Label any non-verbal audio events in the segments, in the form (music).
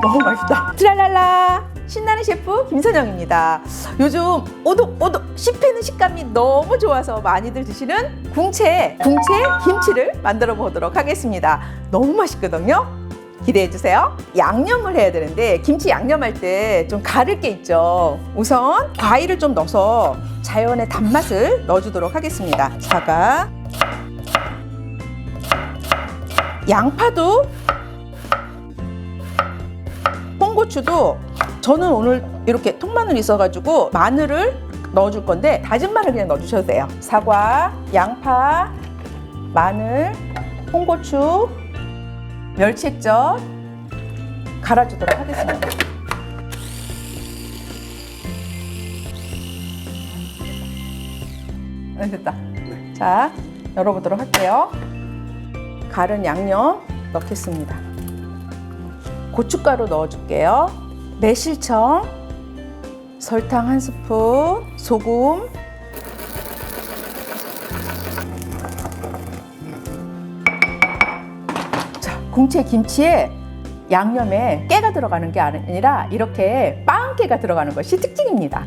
너무 맛있다. 트랄랄라. 신나는 셰프 김선영입니다. 요즘 오독오독 씹히는 식감이 너무 좋아서 많이들 드시는 궁채, 궁채 김치를 만들어 보도록 하겠습니다. 너무 맛있거든요. 기대해 주세요. 양념을 해야 되는데 김치 양념할 때 좀 가를 게 있죠. 우선 과일을 좀 넣어서 자연의 단맛을 넣어주도록 하겠습니다. 사과, 양파도 홍고추도 저는 오늘 이렇게 통마늘 있어가지고 마늘을 넣어줄 건데 다진 마늘 그냥 넣어주셔도 돼요. 사과, 양파, 마늘, 홍고추, 멸치액젓 갈아주도록 하겠습니다. 네, 됐다. 자, 열어보도록 할게요. 갈은 양념 넣겠습니다. 고춧가루 넣어줄게요. 매실청, 설탕 한 스푼, 소금, 자, 궁채 김치에 양념에 깨가 들어가는 게 아니라 이렇게 빵깨가 들어가는 것이 특징입니다.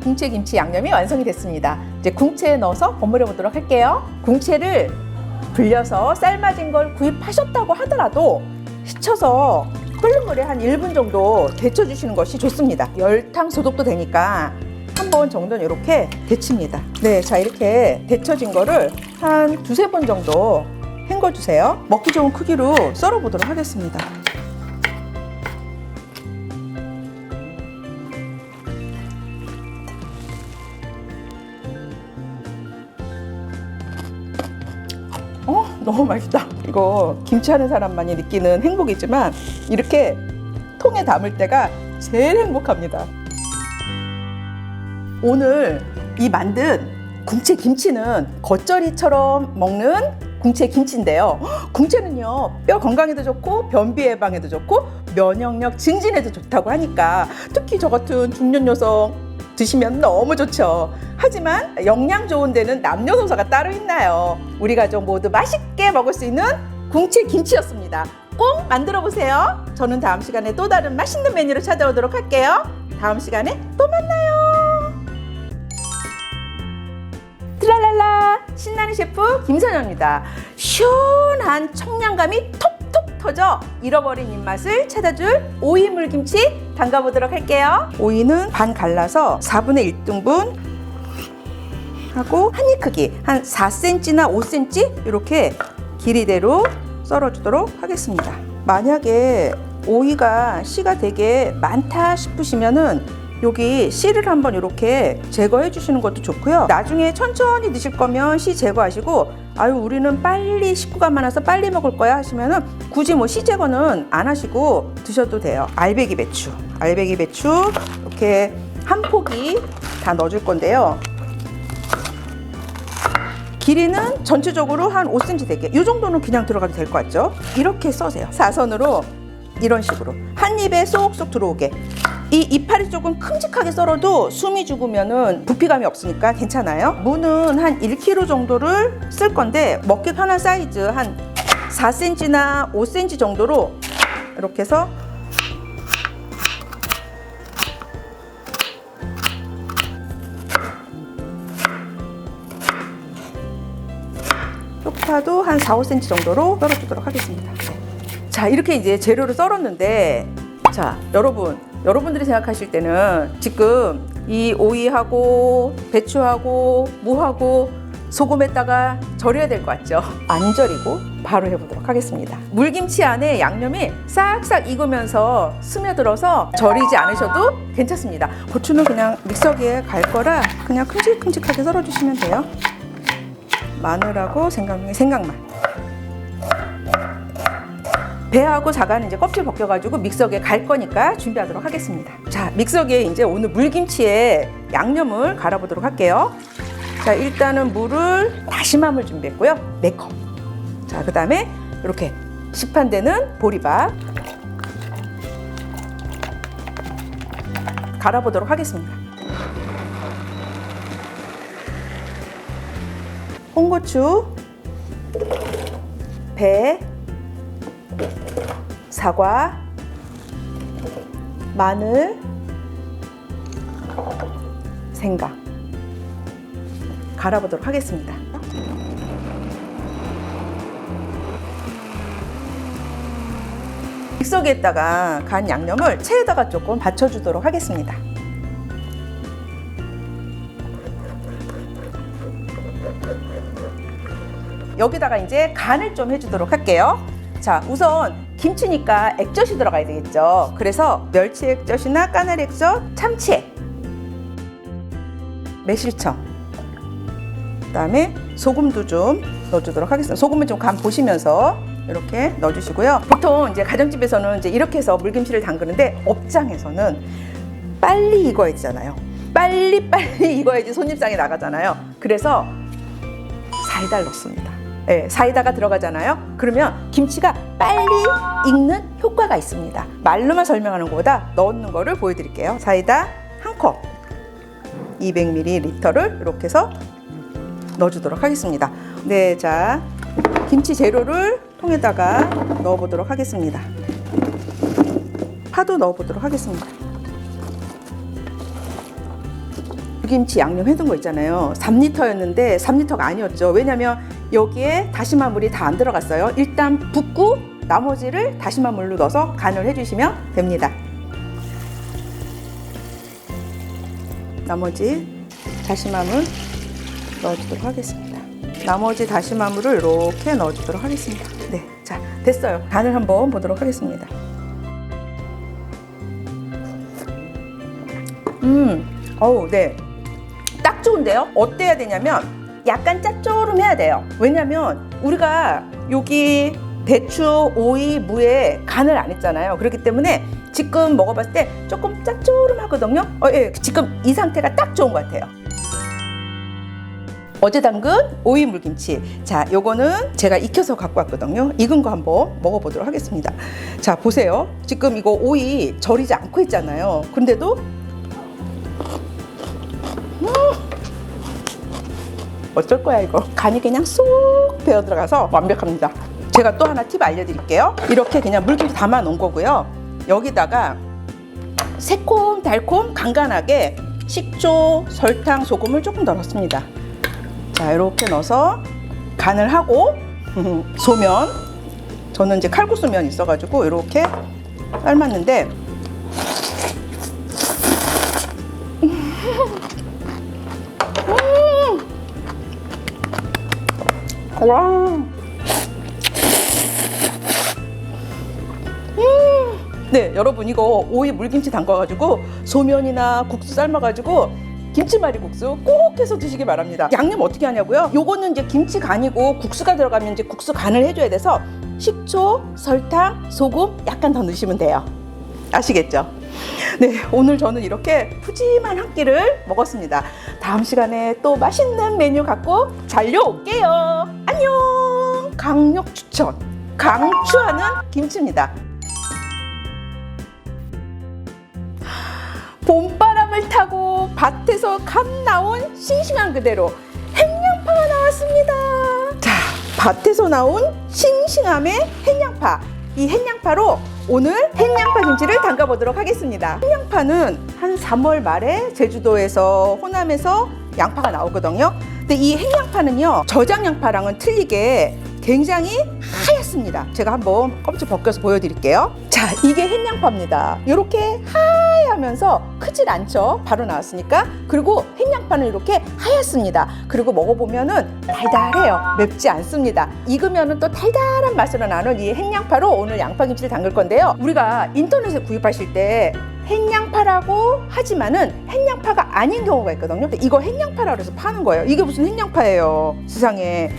궁채 김치 양념이 완성이 됐습니다. 이제 궁채에 넣어서 버무려 보도록 할게요. 궁채를 불려서 삶아진 걸 구입하셨다고 하더라도 식혀서 끓는 물에 한 1분 정도 데쳐주시는 것이 좋습니다. 열탕 소독도 되니까 한 번 정도는 이렇게 데칩니다. 네, 자 이렇게 데쳐진 거를 한 두세 번 정도 헹궈주세요. 먹기 좋은 크기로 썰어보도록 하겠습니다. 너무 맛있다. 이거 김치 하는 사람만이 느끼는 행복이지만 이렇게 통에 담을 때가 제일 행복합니다. 오늘 이 만든 궁채 김치는 겉절이처럼 먹는 궁채 김치인데요. 헉, 궁채는요 뼈 건강에도 좋고 변비 예방에도 좋고 면역력 증진에도 좋다고 하니까 특히 저 같은 중년 여성 드시면 너무 좋죠. 하지만 영양 좋은 데는 남녀노소가 따로 있나요? 우리 가족 모두 맛있게 먹을 수 있는 궁채 김치였습니다. 꼭 만들어 보세요. 저는 다음 시간에 또 다른 맛있는 메뉴로 찾아오도록 할게요. 다음 시간에 또 만나요. 트랄랄라 신나는 셰프 김선영입니다. 시원한 청량감이 톡톡 터져 잃어버린 입맛을 찾아줄 오이 물김치 담가보도록 할게요. 오이는 반 갈라서 4분의 1등분 하고 한 입 크기 한 4cm나 5cm 이렇게 길이대로 썰어주도록 하겠습니다. 만약에 오이가 씨가 되게 많다 싶으시면은 여기 씨를 한번 이렇게 제거해 주시는 것도 좋고요. 나중에 천천히 드실 거면 씨 제거하시고 아유 우리는 빨리 식구가 많아서 빨리 먹을 거야 하시면은 굳이 뭐 씨 제거는 안 하시고 드셔도 돼요. 알배기 배추, 알배기 배추 이렇게 한 포기 다 넣어줄 건데요. 길이는 전체적으로 한 5cm 되게 이 정도는 그냥 들어가도 될 것 같죠? 이렇게 써세요. 사선으로 이런 식으로 한 입에 쏙쏙 들어오게. 이 이파리 조금 큼직하게 썰어도 숨이 죽으면은 부피감이 없으니까 괜찮아요. 무는 한 1kg 정도를 쓸 건데 먹기 편한 사이즈 한 4cm나 5cm 정도로 이렇게 해서 쪽파도 한 4, 5cm 정도로 썰어주도록 하겠습니다. 자, 이렇게 이제 재료를 썰었는데, 자, 여러분, 여러분들이 생각하실 때는 지금 이 오이하고 배추하고 무하고 소금에다가 절여야 될 것 같죠? 안 절이고 바로 해보도록 하겠습니다. 물김치 안에 양념이 싹싹 익으면서 스며들어서 절이지 않으셔도 괜찮습니다. 고추는 그냥 믹서기에 갈 거라 그냥 큼직큼직하게 썰어주시면 돼요. 마늘하고 생강, 생강만. 배하고 자가는 이제 껍질 벗겨가지고 믹서기에 갈 거니까 준비하도록 하겠습니다. 자, 믹서기에 이제 오늘 물김치에 양념을 갈아보도록 할게요. 자, 일단은 물을 다시마물 준비했고요. 네 컵. 자, 그 다음에 이렇게 시판되는 보리밥 갈아보도록 하겠습니다. 홍고추, 배, 사과, 마늘, 생강 갈아보도록 하겠습니다. 믹서기에다가 간 양념을 체에다가 조금 받쳐주도록 하겠습니다. 여기다가 이제 간을 좀 해주도록 할게요. 자, 우선 김치니까 액젓이 들어가야 되겠죠. 그래서 멸치 액젓이나 까나리 액젓, 참치액, 매실청, 그다음에 소금도 좀 넣어주도록 하겠습니다. 소금은 좀 간 보시면서 이렇게 넣어주시고요. 보통 이제 가정집에서는 이제 이렇게 해서 물김치를 담그는데 업장에서는 빨리 익어야 되잖아요. 빨리 빨리 (laughs) 익어야지 손님상에 나가잖아요. 그래서 사이다를 넣습니다. 네, 사이다가 들어가잖아요. 그러면 김치가 빨리 익는 효과가 있습니다. 말로만 설명하는 것보다 넣는 거를 보여드릴게요. 사이다 한 컵, 200ml를 이렇게 해서 넣어주도록 하겠습니다. 네, 자 김치 재료를 통에다가 넣어보도록 하겠습니다. 파도 넣어보도록 하겠습니다. 김치 양념 해둔 거 있잖아요. 3리터였는데 3리터가 아니었죠. 왜냐면 여기에 다시마 물이 다 안 들어갔어요. 일단 붓고 나머지를 다시마 물로 넣어서 간을 해주시면 됩니다. 나머지 다시마물 넣어주도록 하겠습니다. 나머지 다시마물을 이렇게 넣어주도록 하겠습니다. 네, 자 됐어요. 간을 한번 보도록 하겠습니다. 음, 어우, 네. 딱 좋은데요? 어때야 되냐면 약간 짭조름해야 돼요. 왜냐면 우리가 여기 대추, 오이, 무에 간을 안 했잖아요. 그렇기 때문에 지금 먹어봤을 때 조금 짭조름하거든요. 어, 예, 지금 이 상태가 딱 좋은 것 같아요. 어제 담근 오이 물김치. 자, 요거는 제가 익혀서 갖고 왔거든요. 익은 거 한번 먹어보도록 하겠습니다. 자, 보세요. 지금 이거 오이 절이지 않고 있잖아요. 근데도 어쩔 거야 이거? 간이 그냥 쏙 배어 들어가서 완벽합니다. 제가 또 하나 팁 알려드릴게요. 이렇게 그냥 물김치 담아 놓은 거고요. 여기다가 새콤 달콤 간간하게 식초 설탕 소금을 조금 더 넣습니다. 자 이렇게 넣어서 간을 하고 (laughs) 소면. 저는 이제 칼국수면 있어가지고 이렇게 삶았는데 와. 음. 네, 여러분 이거 오이 물김치 담가가지고 소면이나 국수 삶아가지고 김치말이 국수 꼭 해서 드시기 바랍니다. 양념 어떻게 하냐고요? 요거는 이제 김치 간이고 국수가 들어가면 이제 국수 간을 해줘야 돼서 식초, 설탕, 소금 약간 더 넣으시면 돼요. 아시겠죠? 네, 오늘 저는 이렇게 푸짐한 한 끼를 먹었습니다. 다음 시간에 또 맛있는 메뉴 갖고 달려올게요. 안녕! 강력 추천! 강추하는 김치입니다. 봄바람을 타고 밭에서 갓 나온 싱싱한 그대로 햇냥파가 나왔습니다. 자, 밭에서 나온 싱싱함의 햇냥파. 이 햇냥파로 오늘 햇냥파 김치를 담가 보도록 하겠습니다. 햇냥파는 한 3월 말에 제주도에서 호남에서 양파가 나오거든요. 근데 이 햇냥파는요 저장 양파랑은 틀리게 굉장히 하얗습니다. 제가 한번 껍질 벗겨서 보여드릴게요. 자, 이게 햇냥파입니다. 이렇게 하얗면서 크질 않죠. 바로 나왔으니까. 그리고 햇냥파는 이렇게 하얗습니다. 그리고 먹어보면은 달달해요. 맵지 않습니다. 익으면은 또 달달한 맛으로 나는 이 햇냥파로 오늘 양파김치를 담글 건데요. 우리가 인터넷에 구입하실 때 햇냥파라고 하지만은 햇냥파가 아닌 경우가 있거든요. 이거 햇냥파라고 해서 파는 거예요. 이게 무슨 햇냥파예요. 세상에.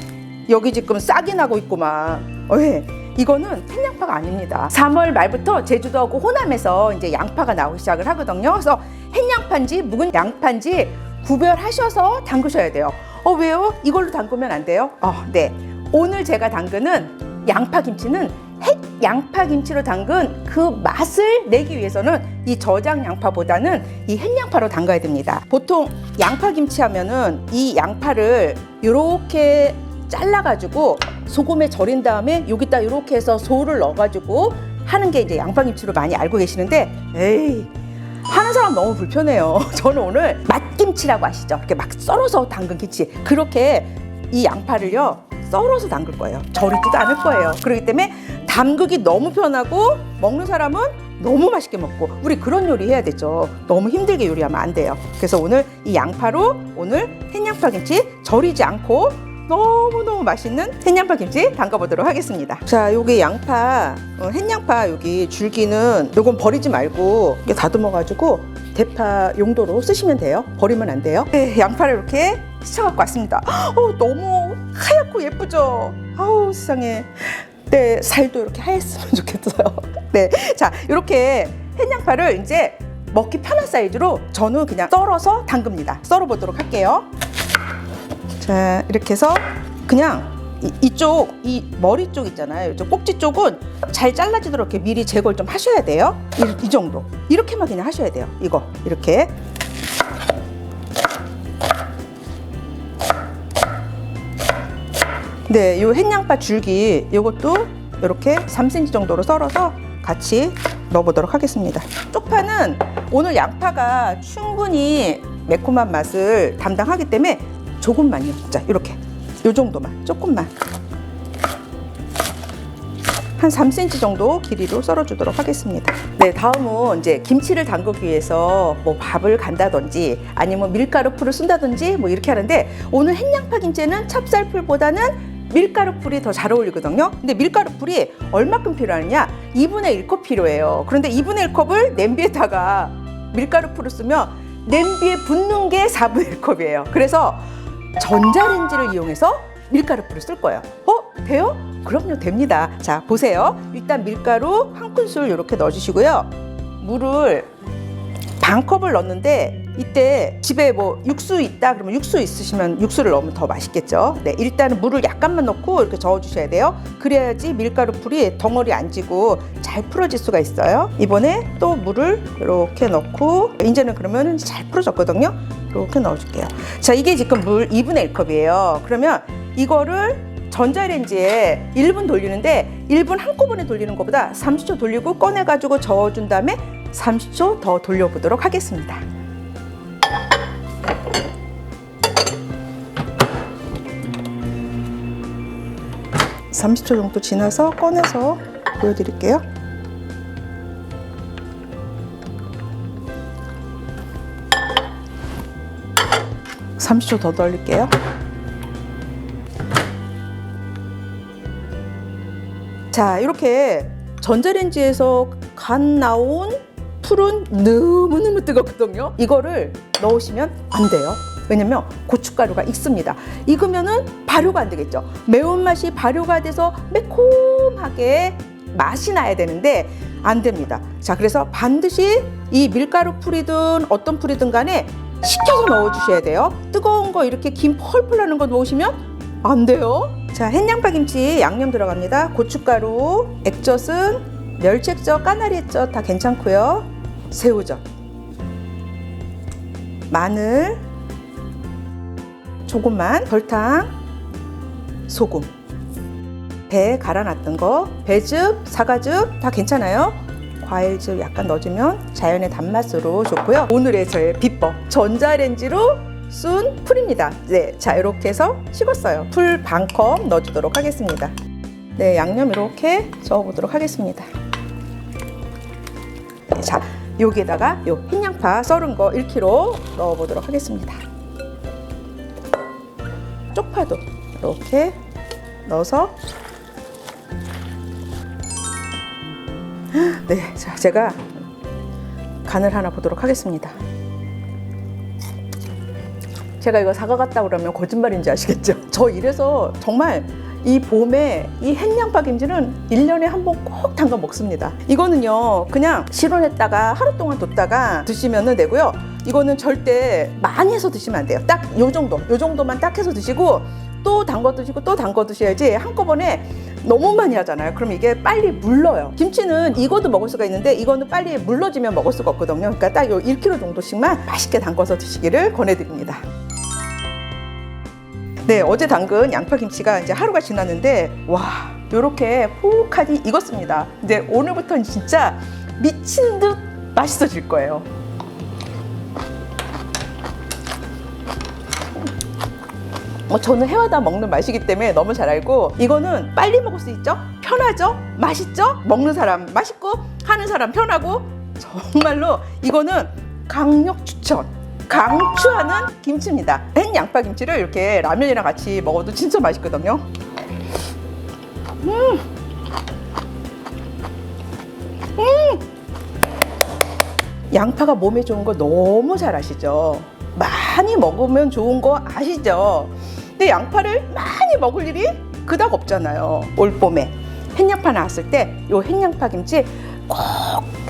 여기 지금 싹이 나고 있구만. 어, 왜? 이거는 햇냥파가 아닙니다. 3월 말부터 제주도하고 호남에서 이제 양파가 나오기 시작을 하거든요. 그래서 햇냥파인지 묵은 양파인지 구별하셔서 담그셔야 돼요. 어, 왜요? 이걸로 담그면 안 돼요? 어, 네. 오늘 제가 담그는 양파 김치는 햇 양파 김치로 담근 그 맛을 내기 위해서는 이 저장 양파보다는 이 햇양파로 담가야 됩니다. 보통 양파 김치 하면은 이 양파를 이렇게 잘라가지고 소금에 절인 다음에 여기다 이렇게 해서 소를 넣어가지고 하는 게 이제 양파김치로 많이 알고 계시는데 에이 하는 사람 너무 불편해요. (laughs) 저는 오늘 맛김치라고 아시죠? 이렇게 막 썰어서 담근 김치. 그렇게 이 양파를요 썰어서 담글 거예요. 절이지도 않을 거예요. 그렇기 때문에 담그기 너무 편하고 먹는 사람은 너무 맛있게 먹고 우리 그런 요리 해야 되죠. 너무 힘들게 요리하면 안 돼요. 그래서 오늘 이 양파로 오늘 햇양파 김치 절이지 않고 너무너무 맛있는 햇양파 김치 담가보도록 하겠습니다. 자, 요게 양파, 어, 햇양파 여기 줄기는 요건 버리지 말고 이렇게 다듬어가지고 대파 용도로 쓰시면 돼요. 버리면 안 돼요. 네, 양파를 이렇게 씻어갖고 왔습니다. 어, 너무 하얗고 예쁘죠? 아우, 세상에. 네, 살도 이렇게 하였으면 (laughs) 좋겠어요. 네, 자, 이렇게 햇양파를 이제 먹기 편한 사이즈로 저는 그냥 썰어서 담급니다. 썰어보도록 할게요. 자 이렇게 해서 그냥 이, 이쪽 이 머리 쪽 있잖아요. 이쪽 꼭지 쪽은 잘 잘라지도록 이렇게 미리 제거를 좀 하셔야 돼요. 이, 이 정도 이렇게만 그냥 하셔야 돼요. 이거 이렇게 네, 요 햇양파 줄기 요것도 이렇게 3cm 정도로 썰어서 같이 넣어보도록 하겠습니다. 쪽파는 오늘 양파가 충분히 매콤한 맛을 담당하기 때문에 조금만요. 자, 이렇게 요 정도만, 조금만. 한 3cm 정도 길이로 썰어 주도록 하겠습니다. 네, 다음은 이제 김치를 담그기 위해서 뭐 밥을 간다든지 아니면 밀가루 풀을 쓴다든지 뭐 이렇게 하는데 오늘 햇양파 김치는 찹쌀풀보다는 밀가루 풀이 더 잘 어울리거든요. 근데 밀가루 풀이 얼마큼 필요하느냐? 2분의 1컵 필요해요. 그런데 2분의 1컵을 냄비에다가 밀가루 풀을 쓰면 냄비에 붓는 게 4분의 1컵이에요. 그래서 전자레인지를 이용해서 밀가루 풀을 쓸 거예요. 어? 돼요? 그럼요, 됩니다. 자, 보세요. 일단 밀가루 한 큰술 이렇게 넣어주시고요. 물을 반 컵을 넣는데 이때 집에 뭐 육수 있다 그러면 육수 있으시면 육수를 넣으면 더 맛있겠죠. 네, 일단은 물을 약간만 넣고 이렇게 저어 주셔야 돼요. 그래야지 밀가루 풀이 덩어리 안 지고 잘 풀어질 수가 있어요. 이번에 또 물을 이렇게 넣고 이제는 그러면 잘 풀어졌거든요. 이렇게 넣어줄게요. 자, 이게 지금 물 2분의 1컵이에요. 그러면 이거를 전자레인지에 1분 돌리는데 1분 한꺼번에 돌리는 것보다 30초 돌리고 꺼내가지고 저어준 다음에 30초 더 돌려보도록 하겠습니다. (30초) 정도 지나서 꺼내서 보여드릴게요. (30초) 더 돌릴게요. 자, 이렇게 전자레인지에서 간 나온 풀은 너무너무 뜨겁거든요. 이거를 넣으시면 안 돼요. 왜냐면 고춧가루가 익습니다. 익으면은 발효가 안 되겠죠. 매운맛이 발효가 돼서 매콤하게 맛이 나야 되는데 안 됩니다. 자, 그래서 반드시 이 밀가루 풀이든 어떤 풀이든 간에 식혀서 넣어 주셔야 돼요. 뜨거운 거 이렇게 김 펄펄 나는 거 넣으시면 안 돼요. 자, 햇양파 김치 양념 들어갑니다. 고춧가루, 액젓은 멸치액젓, 까나리액젓 다 괜찮고요. 새우젓, 마늘, 조금만 설탕, 소금, 배 갈아놨던 거, 배즙, 사과즙 다 괜찮아요. 과일즙 약간 넣어주면 자연의 단맛으로 좋고요. 오늘의 저의 비법 전자레인지로 쏜 풀입니다. 네, 자 이렇게 해서 식었어요. 풀 반 컵 넣어주도록 하겠습니다. 네, 양념 이렇게 저어보도록 하겠습니다. 네, 자, 여기에다가 요 흰양파 썰은 거 1kg 넣어보도록 하겠습니다. 쪽파도 이렇게 넣어서 네, 자 제가 간을 하나 보도록 하겠습니다. 제가 이거 사과 같다 그러면 거짓말인지 아시겠죠? (laughs) 저 이래서 정말 이 봄에 이 햇양파 김치는 일년에 한 번 꼭 담가 먹습니다. 이거는요, 그냥 실온했다가 하루 동안 뒀다가 드시면 되고요. 이거는 절대 많이 해서 드시면 안 돼요. 딱 요 정도, 요 정도만 딱 해서 드시고 또 담궈 드시고 또 담궈 드셔야지 한꺼번에 너무 많이 하잖아요. 그럼 이게 빨리 물러요. 김치는 익어도 먹을 수가 있는데 이거는 빨리 물러지면 먹을 수가 없거든요. 그러니까 딱 요 1kg 정도씩만 맛있게 담궈서 드시기를 권해드립니다. 네, 어제 담근 양파김치가 이제 하루가 지났는데, 와, 이렇게 포카니 익었습니다. 이제 오늘부터는 진짜 미친 듯 맛있어질 거예요. 뭐 저는 해와다 먹는 맛이기 때문에 너무 잘 알고 이거는 빨리 먹을 수 있죠? 편하죠? 맛있죠? 먹는 사람 맛있고 하는 사람 편하고 정말로 이거는 강력 추천. 강추하는 김치입니다. hen 양파 김치를 이렇게 라면이랑 같이 먹어도 진짜 맛있거든요. 양파가 몸에 좋은 거 너무 잘 아시죠? 많이 먹으면 좋은 거 아시죠? 근데 양파를 많이 먹을 일이 그닥 없잖아요. 올 봄에 햇양파 나왔을 때 요 햇양파 김치 꼭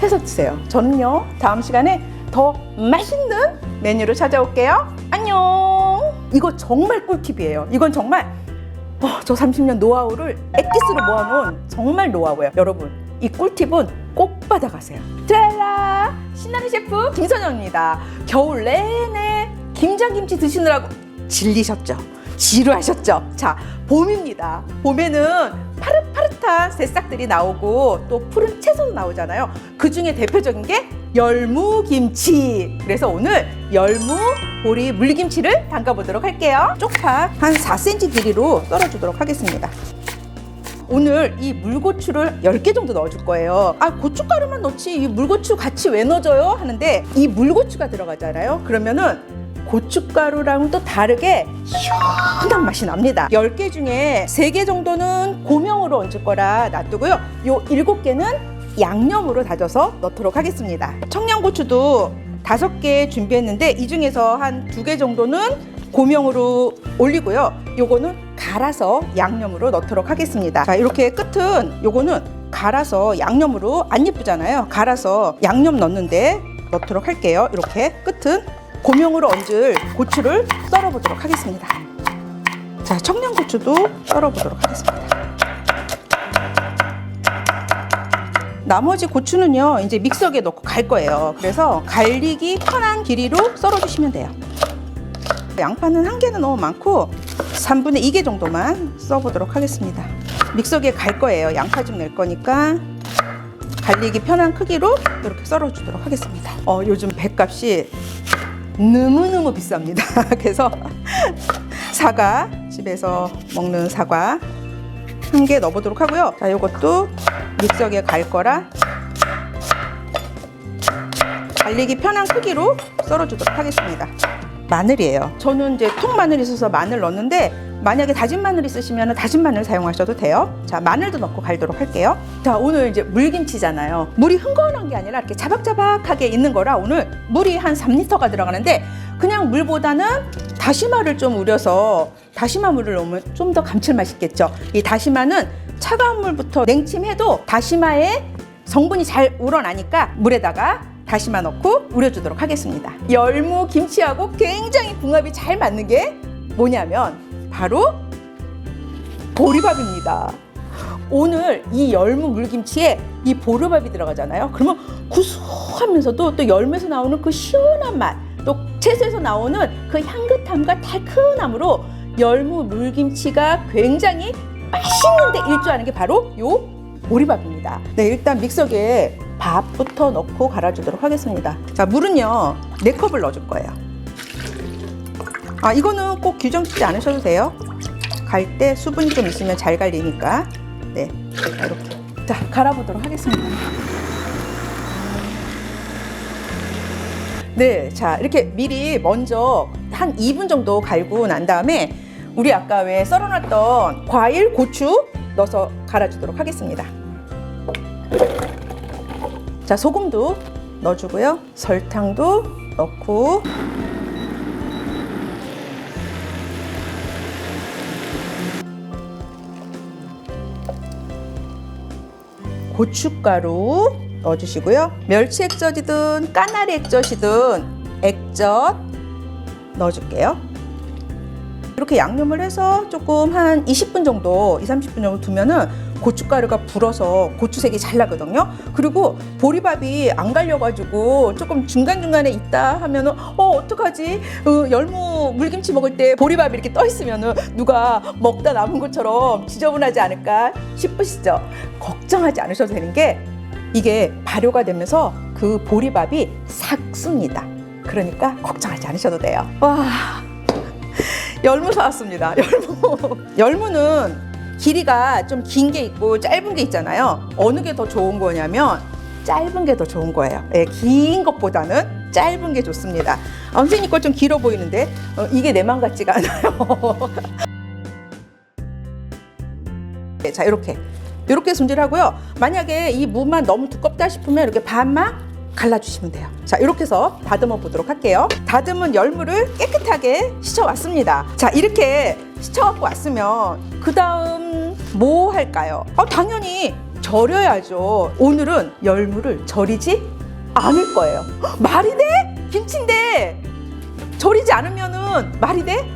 해서 드세요. 저는요 다음 시간에 더 맛있는 메뉴로 찾아올게요. 안녕. 이거 정말 꿀팁이에요. 이건 정말 어, 저 30년 노하우를 엑기스로 모아놓은 정말 노하우예요. 여러분, 이 꿀팁은 꼭 받아가세요. 트랄라! 신나는 셰프 김선영입니다. 겨울 내내 김장김치 드시느라고 질리셨죠? 지루하셨죠? 자, 봄입니다. 봄에는 파릇파릇한 새싹들이 나오고 또 푸른 채소도 나오잖아요. 그 중에 대표적인 게 열무김치. 그래서 오늘 열무 보리 물김치를 담가보도록 할게요. 쪽파 한 4cm 길이로 썰어주도록 하겠습니다. 오늘 이 물고추를 10개 정도 넣어줄 거예요. 아, 고춧가루만 넣지 이 물고추 같이 왜 넣어줘요? 하는데 이 물고추가 들어가잖아요. 그러면은 고춧가루랑은 또 다르게 시원한 맛이 납니다. 10개 중에 3개 정도는 고명으로 얹을 거라 놔두고요. 요 7개는 양념으로 다져서 넣도록 하겠습니다. 청양고추도 5개 준비했는데 이 중에서 한 2개 정도는 고명으로 올리고요. 요거는 갈아서 양념으로 넣도록 하겠습니다. 자, 이렇게 끝은 요거는 갈아서 양념으로 안 예쁘잖아요. 갈아서 양념 넣는데 넣도록 할게요. 이렇게 끝은 고명으로 얹을 고추를 썰어 보도록 하겠습니다. 자, 청양고추도 썰어 보도록 하겠습니다. 나머지 고추는요, 이제 믹서기에 넣고 갈 거예요. 그래서 갈리기 편한 길이로 썰어 주시면 돼요. 양파는 한 개는 너무 많고 3분의 2개 정도만 써보도록 하겠습니다. 믹서기에 갈 거예요. 양파 좀 낼 거니까 갈리기 편한 크기로 이렇게 썰어주도록 하겠습니다. 어, 요즘 배값이 너무너무 비쌉니다. (laughs) 그래서 사과, 집에서 먹는 사과 한 개 넣어보도록 하고요. 자, 이것도 믹서기에 갈 거라 갈리기 편한 크기로 썰어주도록 하겠습니다. 마늘이에요. 저는 이제 통마늘이 있어서 마늘 넣었는데 만약에 다진 마늘 있으시면 다진 마늘 사용하셔도 돼요. 자, 마늘도 넣고 갈도록 할게요. 자, 오늘 이제 물김치잖아요. 물이 흥건한 게 아니라 이렇게 자박자박하게 있는 거라 오늘 물이 한 3리터가 들어가는데 그냥 물보다는 다시마를 좀 우려서 다시마 물을 넣으면 좀 더 감칠맛이 있겠죠. 이 다시마는 차가운 물부터 냉침해도 다시마의 성분이 잘 우러나니까 물에다가 다시마 넣고 우려주도록 하겠습니다. 열무 김치하고 굉장히 궁합이 잘 맞는 게 뭐냐면 바로 보리밥입니다. 오늘 이 열무 물김치에 이 보리밥이 들어가잖아요. 그러면 구수하면서도 또 열무에서 나오는 그 시원한 맛, 또 채소에서 나오는 그 향긋함과 달큰함으로 열무 물김치가 굉장히 맛있는데 일조하는 게 바로 요 보리밥입니다. 네, 일단 믹서기에 밥부터 넣고 갈아주도록 하겠습니다. 자, 물은요, 네컵을 넣어줄 거예요. 아, 이거는 꼭 규정 짓지 않으셔도 돼요. 갈 때 수분이 좀 있으면 잘 갈리니까. 네, 자, 이렇게. 자, 갈아보도록 하겠습니다. 네, 자, 이렇게 미리 먼저 한 2분 정도 갈고 난 다음에 우리 아까 왜 썰어놨던 과일, 고추 넣어서 갈아주도록 하겠습니다. 자, 소금도 넣어주고요. 설탕도 넣고. 고춧가루 넣어주시고요. 멸치 액젓이든 까나리 액젓이든 액젓 넣어줄게요. 그렇게 양념을 해서 조금 한 20분 정도, 2, 30분 정도 두면은 고춧가루가 불어서 고추색이 잘 나거든요. 그리고 보리밥이 안 갈려가지고 조금 중간중간에 있다 하면은 어, 어떡하지? 어, 열무 물김치 먹을 때 보리밥이 이렇게 떠 있으면은 누가 먹다 남은 것처럼 지저분하지 않을까 싶으시죠? 걱정하지 않으셔도 되는 게 이게 발효가 되면서 그 보리밥이 삭습니다. 그러니까 걱정하지 않으셔도 돼요. 와, 열무 사왔습니다. 열무. 열무는 길이가 좀 긴 게 있고 짧은 게 있잖아요. 어느 게 더 좋은 거냐면 짧은 게 더 좋은 거예요. 예, 긴 것보다는 짧은 게 좋습니다. 아, 선생님 거 좀 길어 보이는데 어, 이게 내 맘 같지가 않아요. (laughs) 네, 자 이렇게 이렇게 손질하고요. 만약에 이 무만 너무 두껍다 싶으면 이렇게 반만 갈라주시면 돼요. 자 이렇게 해서 다듬어 보도록 할게요. 다듬은 열무를 깨끗하게 씻어 왔습니다. 자 이렇게 씻어 갖고 왔으면 그 다음 뭐 할까요? 어, 당연히 절여야죠. 오늘은 열무를 절이지 않을 거예요. 헉, 말이 돼? 김치인데 절이지 않으면은 말이 돼?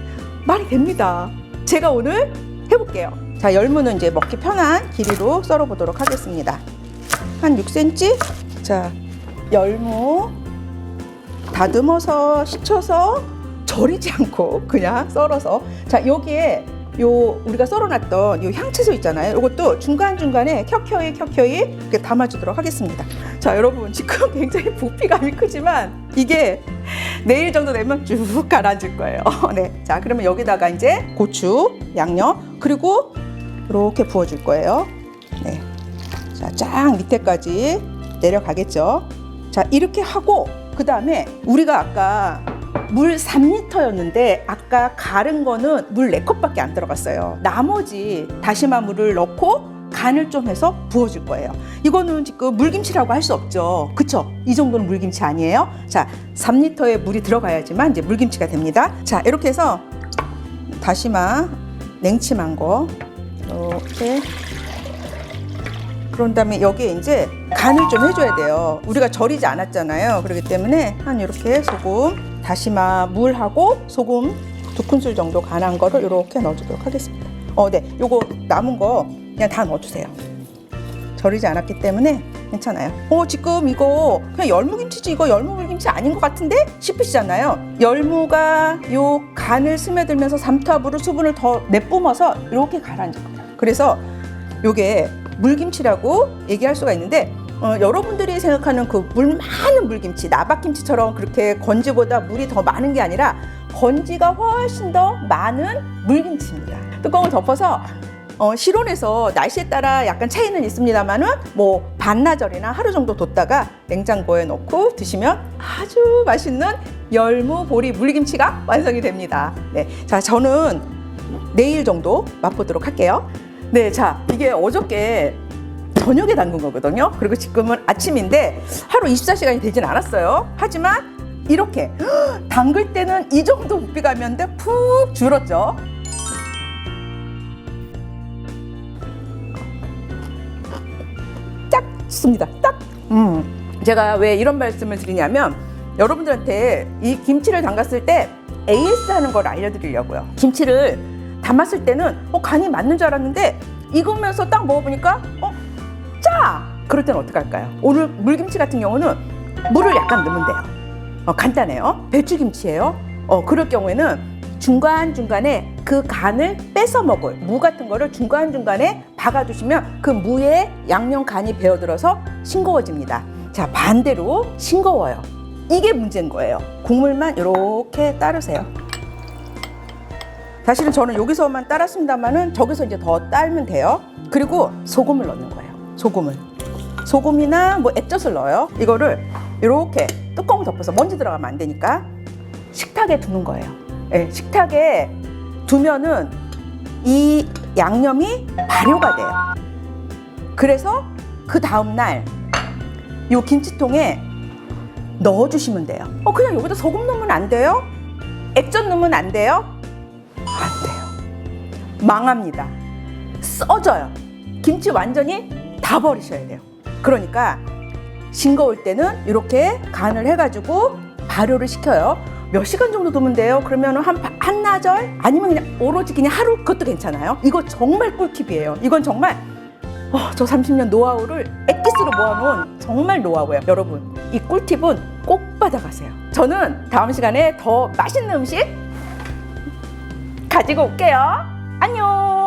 말이 됩니다. 제가 오늘 해볼게요. 자, 열무는 이제 먹기 편한 길이로 썰어 보도록 하겠습니다. 한 6cm. 자, 열무 다듬어서 씻어서 절이지 않고 그냥 썰어서 자, 여기에 요 우리가 썰어놨던 요 향채소 있잖아요. 이것도 중간 중간에 켜켜이 켜켜이 이렇게 담아주도록 하겠습니다. 자, 여러분 지금 굉장히 부피감이 크지만 이게 내일 정도 되면 쭉 가라앉을 거예요. (laughs) 네. 자, 그러면 여기다가 이제 고추, 양념, 그리고 이렇게 부어줄 거예요. 네. 자, 쫙 밑에까지 내려가겠죠. 자, 이렇게 하고, 그 다음에 우리가 아까 물 3리터였는데, 아까 가른 거는 물 4컵밖에 안 들어갔어요. 나머지 다시마 물을 넣고, 간을 좀 해서 부어줄 거예요. 이거는 지금 물김치라고 할 수 없죠. 그쵸? 이 정도는 물김치 아니에요? 자, 3리터의 물이 들어가야지만 이제 물김치가 됩니다. 자, 이렇게 해서 다시마 냉침한 거 이렇게 그런 다음에 여기에 이제 간을 좀 해줘야 돼요. 우리가 절이지 않았잖아요. 그렇기 때문에 한 이렇게 소금, 다시마 물하고 소금 두 큰술 정도 간한 거를 이렇게 넣어주도록 하겠습니다. 어, 네. 요거 남은 거 그냥 다 넣어주세요. 절이지 않았기 때문에 괜찮아요. 어, 지금 이거 그냥 열무김치지 이거 열무물김치 아닌 것 같은데 싶으시잖아요. 열무가 요 간을 스며들면서 삼투압으로 수분을 더 내뿜어서 이렇게 가라앉을 거예요. 그래서 요게 물김치라고 얘기할 수가 있는데 어, 여러분들이 생각하는 그 물 많은 물김치, 나박김치처럼 그렇게 건지보다 물이 더 많은 게 아니라 건지가 훨씬 더 많은 물김치입니다. 뚜껑을 덮어서 어, 실온에서 날씨에 따라 약간 차이는 있습니다만은 뭐 반나절이나 하루 정도 뒀다가 냉장고에 넣고 드시면 아주 맛있는 열무 보리 물김치가 완성이 됩니다. 네, 자 저는 내일 정도 맛보도록 할게요. 네, 자 이게 어저께 저녁에 담근 거거든요. 그리고 지금은 아침인데 하루 24시간이 되진 않았어요. 하지만 이렇게 (gasps) 담글 때는 이 정도 부피감이었는데 푹 줄었죠. 딱 좋습니다. 딱. 음. 제가 왜 이런 말씀을 드리냐면 여러분들한테 이 김치를 담갔을 때 AS 하는 걸 알려드리려고요. 김치를 담았을 때는 어, 간이 맞는 줄 알았는데 익으면서 딱 먹어보니까 어, 짜! 그럴 때는 어떡할까요? 오늘 물김치 같은 경우는 물을 약간 넣으면 돼요. 어, 간단해요. 배추김치예요. 어, 그럴 경우에는 중간중간에 그 간을 뺏어 먹을 무 같은 거를 중간중간에 박아주시면 그 무에 양념 간이 배어들어서 싱거워집니다. 자, 반대로 싱거워요. 이게 문제인 거예요. 국물만 이렇게 따르세요. 사실은 저는 여기서만 따랐습니다만은 저기서 이제 더 따면 돼요. 그리고 소금을 넣는 거예요. 소금을. 소금이나 뭐 액젓을 넣어요. 이거를 이렇게 뚜껑을 덮어서 먼지 들어가면 안 되니까 식탁에 두는 거예요. 예, 식탁에 두면은 이 양념이 발효가 돼요. 그래서 그 다음 날요 김치통에 넣어주시면 돼요. 어 그냥 여기다 소금 넣으면 안 돼요? 액젓 넣으면 안 돼요? 안 돼요. 망합니다. 써져요. 김치 완전히 다 버리셔야 돼요. 그러니까 싱거울 때는 이렇게 간을 해가지고 발효를 시켜요. 몇 시간 정도 두면 돼요? 그러면 한, 바- 한 반나절 아니면 그냥 오로지 그냥 하루 그것도 괜찮아요. 이거 정말 꿀팁이에요. 이건 정말 어, 저 30년 노하우를 엑기스로 모아놓은 정말 노하우예요. 여러분, 이 꿀팁은 꼭 받아가세요. 저는 다음 시간에 더 맛있는 음식 가지고 올게요. 안녕!